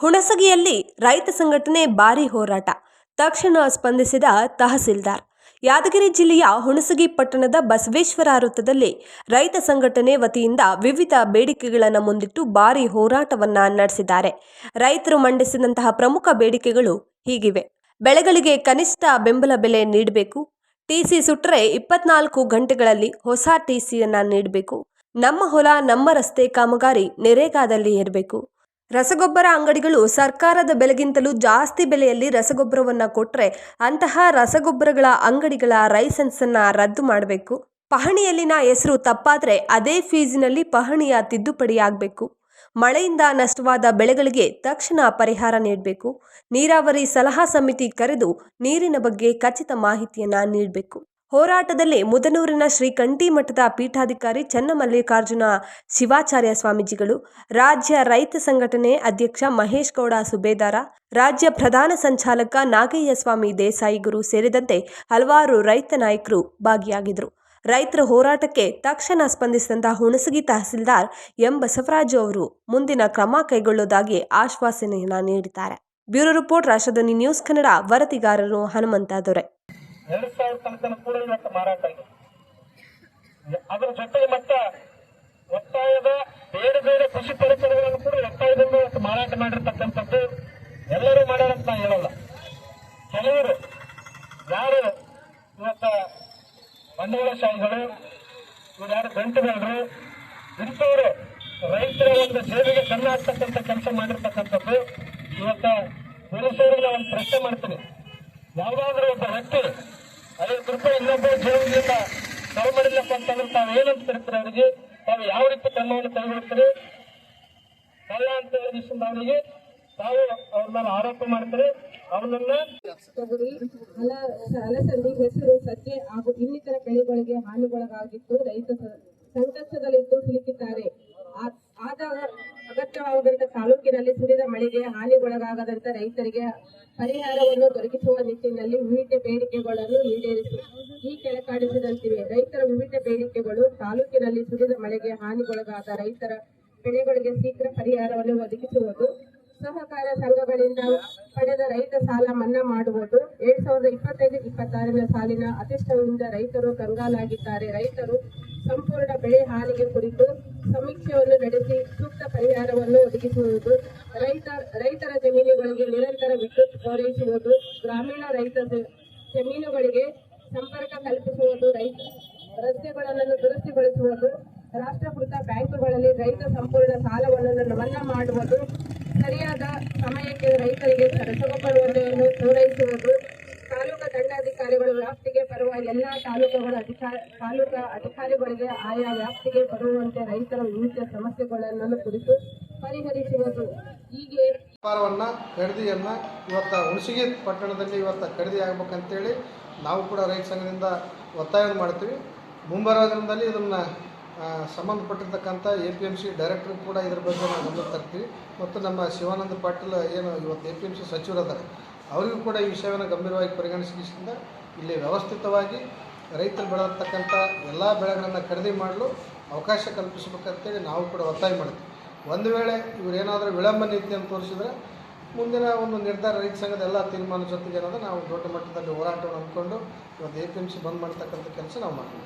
ಹುಣಸಗಿಯಲ್ಲಿ ರೈತ ಸಂಘಟನೆ ಭಾರಿ ಹೋರಾಟ. ತಕ್ಷಣ ಸ್ಪಂದಿಸಿದ ತಹಸೀಲ್ದಾರ್. ಯಾದಗಿರಿ ಜಿಲ್ಲೆಯ ಹುಣಸಗಿ ಪಟ್ಟಣದ ಬಸವೇಶ್ವರ ವೃತ್ತದಲ್ಲಿ ರೈತ ಸಂಘಟನೆ ವತಿಯಿಂದ ವಿವಿಧ ಬೇಡಿಕೆಗಳನ್ನು ಮುಂದಿಟ್ಟು ಭಾರಿ ಹೋರಾಟವನ್ನು ನಡೆಸಿದ್ದಾರೆ. ರೈತರು ಮಂಡಿಸಿದಂತಹ ಪ್ರಮುಖ ಬೇಡಿಕೆಗಳು ಹೀಗಿವೆ. ಬೆಳೆಗಳಿಗೆ ಕನಿಷ್ಠ ಬೆಂಬಲ ಬೆಲೆ ನೀಡಬೇಕು. ಟಿಸಿ ಸುಟ್ಟರೆ ಇಪ್ಪತ್ನಾಲ್ಕು ಗಂಟೆಗಳಲ್ಲಿ ಹೊಸ ಟಿಸಿಯನ್ನ ನೀಡಬೇಕು. ನಮ್ಮ ಹೊಲ, ನಮ್ಮ ರಸ್ತೆ ಕಾಮಗಾರಿ ನೆರೆಗಾದಲ್ಲಿ ಇರಬೇಕು ರಸಗೊಬ್ಬರ ಅಂಗಡಿಗಳು ಸರ್ಕಾರದ ಬೆಲೆಗಿಂತಲೂ ಜಾಸ್ತಿ ಬೆಲೆಯಲ್ಲಿ ರಸಗೊಬ್ಬರವನ್ನು ಕೊಟ್ಟರೆ ಅಂತಹ ರಸಗೊಬ್ಬರಗಳ ಅಂಗಡಿಗಳ ಲೈಸೆನ್ಸನ್ನು ರದ್ದು ಮಾಡಬೇಕು. ಪಹಣಿಯಲ್ಲಿನ ಹೆಸರು ತಪ್ಪಾದರೆ ಅದೇ ಫೀಸಿನಲ್ಲಿ ಪಹಣಿಯ ತಿದ್ದುಪಡಿಯಾಗಬೇಕು ಮಳೆಯಿಂದ ನಷ್ಟವಾದ ಬೆಳೆಗಳಿಗೆ ತಕ್ಷಣ ಪರಿಹಾರ ನೀಡಬೇಕು. ನೀರಾವರಿ ಸಲಹಾ ಸಮಿತಿ ಕರೆದು ನೀರಿನ ಬಗ್ಗೆ ಖಚಿತ ಮಾಹಿತಿಯನ್ನು ನೀಡಬೇಕು. ಹೋರಾಟದಲ್ಲಿ ಮುದನೂರಿನ ಶ್ರೀ ಕಂಠಿಮಠದ ಪೀಠಾಧಿಕಾರಿ ಚನ್ನಮಲ್ಲಿಕಾರ್ಜುನ ಶಿವಾಚಾರ್ಯ ಸ್ವಾಮೀಜಿಗಳು, ರಾಜ್ಯ ರೈತ ಸಂಘಟನೆ ಅಧ್ಯಕ್ಷ ಮಹೇಶ್ ಗೌಡ ಸುಬೇದಾರ, ರಾಜ್ಯ ಪ್ರಧಾನ ಸಂಚಾಲಕ ನಾಗಯ್ಯ ಸ್ವಾಮಿ ದೇಸಾಯಿಗುರು ಸೇರಿದಂತೆ ಹಲವಾರು ರೈತ ನಾಯಕರು ಭಾಗಿಯಾಗಿದ್ದರು. ರೈತರ ಹೋರಾಟಕ್ಕೆ ತಕ್ಷಣ ಸ್ಪಂದಿಸಿದಂತ ಹುಣಸಗಿ ತಹಸೀಲ್ದಾರ್ ಎಂ ಬಸವರಾಜು ಅವರು ಮುಂದಿನ ಕ್ರಮ ಕೈಗೊಳ್ಳುವುದಾಗಿ ಆಶ್ವಾಸನೆಯನ್ನು ನೀಡಿದ್ದಾರೆ. Bureau report, Rashtradhwani news Kannada, ವರದಿಗಾರರು Hanumantha Dore. ಎರಡು ಸಾವಿರ ತನಕ ಕೂಡ ಇವತ್ತು ಮಾರಾಟ ಇದೆ ಅದರ ಜೊತೆಗೆ ಮತ್ತೆ ಒತ್ತಾಯದ ಬೇರೆ ಬೇರೆ ಕೃಷಿ ಪರಿಕರಗಳನ್ನು ಕೂಡ ಒತ್ತಾಯದಿಂದ ಇವತ್ತು ಮಾರಾಟ ಮಾಡಿರ್ತಕ್ಕಂಥದ್ದು ಎಲ್ಲರೂ ಮಾಡ್ಯಾರಂತ ನಾ ಹೇಳಲ್ಲ. ಕೆಲವರು ಯಾರು ಇವತ್ತ ಬಂಡವಾಳಶಾಹಿಗಳು ಇವ್ರು ಯಾರು ಗಂಟುಗಳು ಇಂಥವರು ರೈತರ ಒಂದು ಸೇವೆಗೆ ಕನ್ನ ಹಾಕ್ತಕ್ಕಂಥ ಕೆಲಸ ಮಾಡಿರ್ತಕ್ಕಂಥದ್ದು ಇವತ್ತ ಪೊಲೀಸರಿಗೆ ಒಂದು ಪ್ರಶ್ನೆ ಮಾಡ್ತೀನಿ. ಯಾವುದಾದ್ರೂ ಒಬ್ಬ ವ್ಯಕ್ತಿ ಐವತ್ತು ರೂಪಾಯಿ ಇನ್ನೊಬ್ಬ ಜೀವನದಿಂದ ಕರೆ ಮಾಡಿಲ್ಲಪ್ಪ ಅಂತಂದ್ರೆ ತಾವು ಏನಂತ ಕರಿತೀರಿ ಅವರಿಗೆ? ತಾವು ಯಾವ ರೀತಿ ಕ್ರಮವನ್ನು ಕೈಗೊಳ್ತೀರಿ ಕಳ್ಳ ಅಂತ ಹೇಳಿದ ಅವರಿಗೆ. ತಾವು ಅವ್ರ ಮೇಲೆ ಆರೋಪ ಮಾಡ್ತಾರೆ. ಅವನನ್ನ ತೊಗರಿ ಹೆಸರು, ಸಜ್ಜೆ ಹಾಗೂ ಇನ್ನಿತರ ಬೆಳೆಗಳಿಗೆ ಹಾನಿಗೊಳಗಾಗಿದ್ದು ರೈತ ಸಂಕಷ್ಟದಲ್ಲಿ ಸಂಕಷ್ಟದಲ್ಲಿದ್ದು ಸಿಲುಕಿದ್ದಾರೆ. ಆದಾಗ ಅಗತ್ಯವಾದಂತ ತಾಲೂಕಿನಲ್ಲಿ ಸುರಿದ ಮಳೆಗೆ ಹಾನಿಗೊಳಗಾಗದಂತ ರೈತರಿಗೆ ಪರಿಹಾರವನ್ನು ದೊರಕಿಸುವ ನಿಟ್ಟಿನಲ್ಲಿ ವಿವಿಧ ಬೇಡಿಕೆಗಳನ್ನು ಈಡೇರಿಸಿ ಈ ಕೆಳಕಾಡಿಸಿದಂತಿವೆ ರೈತರ ವಿವಿಧ ಬೇಡಿಕೆಗಳು, ತಾಲೂಕಿನಲ್ಲಿ ಸುರಿದ ಮಳೆಗೆ ಹಾನಿಗೊಳಗಾದ ರೈತರ ಬೆಳೆಗಳಿಗೆ ಶೀಘ್ರ ಪರಿಹಾರವನ್ನು ಒದಗಿಸುವುದು, ಸಹಕಾರ ಸಂಘಗಳಿಂದ ಪಡೆದ ರೈತ ಸಾಲ ಮನ್ನಾ ಮಾಡುವುದು, ಎರಡ್ ಸಾವಿರದ ಇಪ್ಪತ್ತೈದು ಇಪ್ಪತ್ತಾರನೇ ಸಾಲಿನ ಅತಿಷ್ಠದಿಂದ ರೈತರು ಕಂಗಾಲಾಗಿದ್ದಾರೆ. ರೈತರು ಸಂಪೂರ್ಣ ಬೆಳೆ ಹಾನಿಗೆ ಕುರಿತು ಸಮೀಕ್ಷೆಯನ್ನು ನಡೆಸಿ ಸೂಕ್ತ ಪರಿಹಾರವನ್ನು ಒದಗಿಸುವುದು, ರೈತ, ರೈತರ ಜಮೀನುಗಳಿಗೆ ನಿರಂತರ ವಿದ್ಯುತ್ ಪೂರೈಸುವುದು, ಗ್ರಾಮೀಣ ರೈತ ಜಮೀನುಗಳಿಗೆ ಸಂಪರ್ಕ ಕಲ್ಪಿಸುವುದು, ರೈತ ರಸ್ತೆಗಳನ್ನು ದುರಸ್ತಿಗೊಳಿಸುವುದು, ರಾಷ್ಟ್ರೀಕೃತ ಬ್ಯಾಂಕುಗಳಲ್ಲಿ ರೈತ ಸಂಪೂರ್ಣ ಸಾಲವನ್ನು ಮನ್ನಾ ಮಾಡುವುದು, ಸರಿಯಾದ ಸಮಯಕ್ಕೆ ರೈತರಿಗೆ ರಸಗೊಬ್ಬರವನ್ನು ಪೂರೈಸುವುದು ತಾಲೂಕು ದಂಡಾಧಿಕಾರಿಗಳ ವ್ಯಾಪ್ತಿಗೆ ಬರುವ ಎಲ್ಲ ತಾಲೂಕುಗಳ ಅಧಿಕಾರಿ, ತಾಲೂಕಾ ಅಧಿಕಾರಿಗಳಿಗೆ ಆಯಾ ವ್ಯಾಪ್ತಿಗೆ ಬರುವಂತೆ ರೈತರ ವಿವಿಧ ಸಮಸ್ಯೆಗಳನ್ನು ಕುರಿತು ಪರಿಹರಿಸುವುದು. ಹೀಗೆ ವ್ಯಾಪಾರವನ್ನ, ಖರೀದಿಯನ್ನ ಇವತ್ತ ಹುಣಸಗಿ ಪಟ್ಟಣದಲ್ಲಿ ಇವತ್ತ ಖರೀದಿ ಆಗ್ಬೇಕಂತೇಳಿ ನಾವು ಕೂಡ ರೈತ ಸಂಘದಿಂದ ಒತ್ತಾಯ ಮಾಡ್ತೀವಿ. ಮುಂಬರುವ ದಿನದಲ್ಲಿ ಇದನ್ನು ಸಂಬಂಧಪಟ್ಟಿರ್ತಕ್ಕಂಥ A P M C director ಕೂಡ ಇದ್ರ ಬಗ್ಗೆ ನಾವು ಗಮನ ತರ್ತೀವಿ. ಮತ್ತು ನಮ್ಮ ಶಿವಾನಂದ ಪಾಟೀಲ್ ಏನು ಇವತ್ತು ಎ ಪಿ ಎಂ ಸಿ ಸಚಿವರದ್ದಾರೆ ಅವರಿಗೂ ಕೂಡ ಈ ವಿಷಯವನ್ನು ಗಂಭೀರವಾಗಿ ಪರಿಗಣಿಸಿದ ಇಲ್ಲಿ ವ್ಯವಸ್ಥಿತವಾಗಿ ರೈತರು ಬೆಳೆದಿರ್ತಕ್ಕಂಥ ಎಲ್ಲ ಬೆಳೆಗಳನ್ನು ಖರೀದಿ ಮಾಡಲು ಅವಕಾಶ ಕಲ್ಪಿಸಬೇಕಂತೇಳಿ ನಾವು ಕೂಡ ಒತ್ತಾಯ ಮಾಡ್ತೀವಿ ಒಂದು ವೇಳೆ ಇವರೇನಾದರೂ ವಿಳಂಬ ನೀತಿ ಅಂತ ತೋರಿಸಿದ್ರೆ ಮುಂದಿನ ಒಂದು ನಿರ್ಧಾರ ರೈತ ಸಂಘದ ಎಲ್ಲ ತೀರ್ಮಾನ ಜೊತೆಗೆ ಏನಾದರೂ ನಾವು ದೊಡ್ಡ ಮಟ್ಟದಲ್ಲಿ ಹೋರಾಟವನ್ನು ಹಮ್ಮಿಕೊಂಡು ಇವತ್ತು ಎ ಪಿ ಎಂ ಸಿ ಬಂದ್ ಮಾಡ್ತಕ್ಕಂಥ ಕೆಲಸ ನಾವು ಮಾಡ್ತೀವಿ.